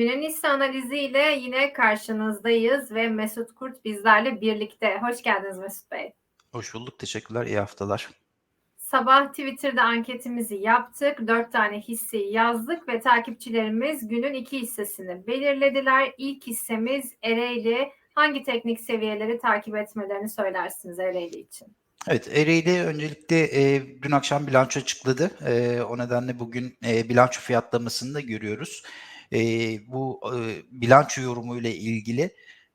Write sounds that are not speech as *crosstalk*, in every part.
Günün hisse analiziyle yine karşınızdayız ve Mesut Kurt bizlerle birlikte. Hoş geldiniz Mesut Bey. Hoş bulduk. Teşekkürler. İyi haftalar. Sabah Twitter'da anketimizi yaptık. Dört tane hisseyi yazdık ve takipçilerimiz günün iki hissesini belirlediler. İlk hissemiz Ereğli. Hangi teknik seviyeleri takip etmelerini söylersiniz Ereğli için? Evet, Ereğli öncelikle e, dün akşam bilanço açıkladı. E, o nedenle bugün e, bilanço fiyatlamasını da görüyoruz. E, bu e, bilanço yorumuyla ilgili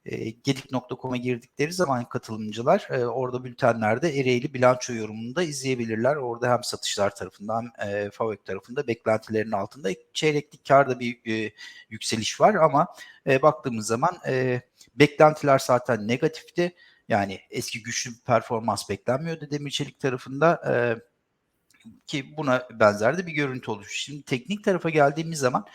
e, gedik.com'a girdikleri zaman katılımcılar e, orada bültenlerde Ereğli bilanço yorumunu da izleyebilirler. Orada hem satışlar tarafından hem e, FAVÖK tarafında beklentilerin altında çeyreklik karda bir e, yükseliş var ama e, baktığımız zaman e, beklentiler zaten negatifti. Yani eski güçlü bir performans beklenmiyordu demir çelik tarafında e, ki buna benzer de bir görüntü oluştu. Şimdi teknik tarafa geldiğimiz zaman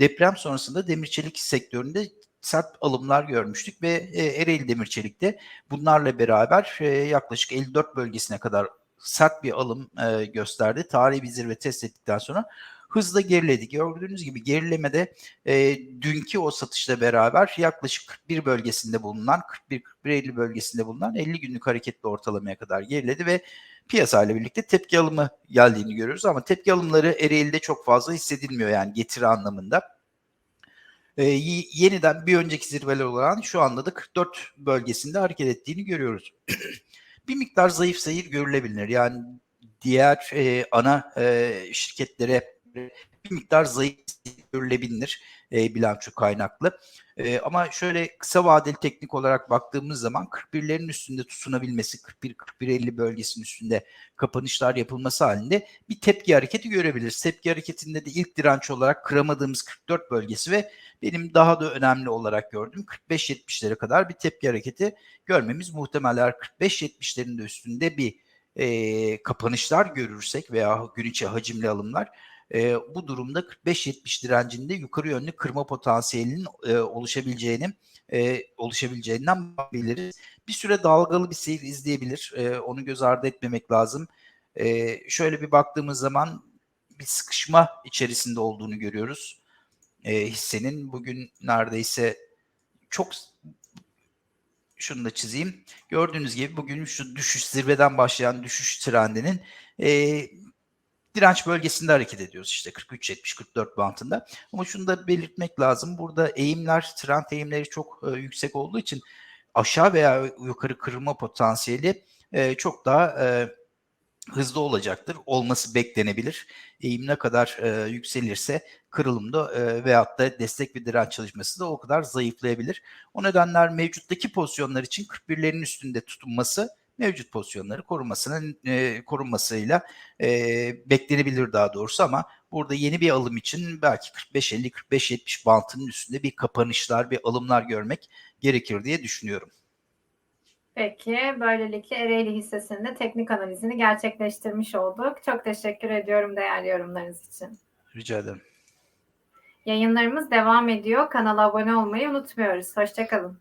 deprem sonrasında demir çelik sektöründe sert alımlar görmüştük ve e, Ereğli Demir Çelik'te bunlarla beraber e, yaklaşık 54 bölgesine kadar sert bir alım e, gösterdi. Tarihi bir zirve test ettikten sonra hızla geriledi. Gördüğünüz gibi gerilemede e, dünkü o satışla beraber yaklaşık 41 bölgesinde bulunan 41-41-50 bölgesinde bulunan 50 günlük hareketli ortalamaya kadar geriledi ve piyasayla birlikte tepki alımı geldiğini görüyoruz ama tepki alımları Ereğli'de çok fazla hissedilmiyor yani getiri anlamında. Ee, yeniden bir önceki zirveler olan şu anda da 44 bölgesinde hareket ettiğini görüyoruz. *clears throat* bir miktar zayıf seyir görülebilir. Yani diğer e, ana e, şirketlere bir miktar zayıf görülebilir e, bilanço kaynaklı. E, ama şöyle kısa vadeli teknik olarak baktığımız zaman 41'lerin üstünde tutunabilmesi, 41-41-50 bölgesinin üstünde kapanışlar yapılması halinde bir tepki hareketi görebiliriz. Tepki hareketinde de ilk direnç olarak kıramadığımız 44 bölgesi ve benim daha da önemli olarak gördüğüm 45-70'lere kadar bir tepki hareketi görmemiz muhtemeller 45-70'lerin de üstünde bir e, kapanışlar görürsek veya gün içi hacimli alımlar e, bu durumda 45-70 direncinde yukarı yönlü kırma potansiyelinin e, oluşabileceğini e, oluşabileceğinden biliriz. Bir süre dalgalı bir seyir izleyebilir. E, onu göz ardı etmemek lazım. E, şöyle bir baktığımız zaman bir sıkışma içerisinde olduğunu görüyoruz. E, hissenin bugün neredeyse çok şunu da çizeyim. Gördüğünüz gibi bugün şu düşüş zirveden başlayan düşüş trendinin e, direnç bölgesinde hareket ediyoruz işte 43-70-44 bantında. Ama şunu da belirtmek lazım. Burada eğimler, trend eğimleri çok e, yüksek olduğu için aşağı veya yukarı kırılma potansiyeli e, çok daha e, hızlı olacaktır. Olması beklenebilir. Eğim ne kadar e, yükselirse kırılımda e, veyahut da destek ve direnç çalışması da o kadar zayıflayabilir. O nedenler mevcuttaki pozisyonlar için 41'lerin üstünde tutunması mevcut pozisyonları korumasının e, korunmasıyla e, beklenebilir daha doğrusu ama burada yeni bir alım için belki 45-50 45-70 bantının üstünde bir kapanışlar, bir alımlar görmek gerekir diye düşünüyorum. Peki, böylelikle Ereğli hissesinde teknik analizini gerçekleştirmiş olduk. Çok teşekkür ediyorum değerli yorumlarınız için. Rica ederim. Yayınlarımız devam ediyor. Kanala abone olmayı unutmuyoruz. Hoşçakalın.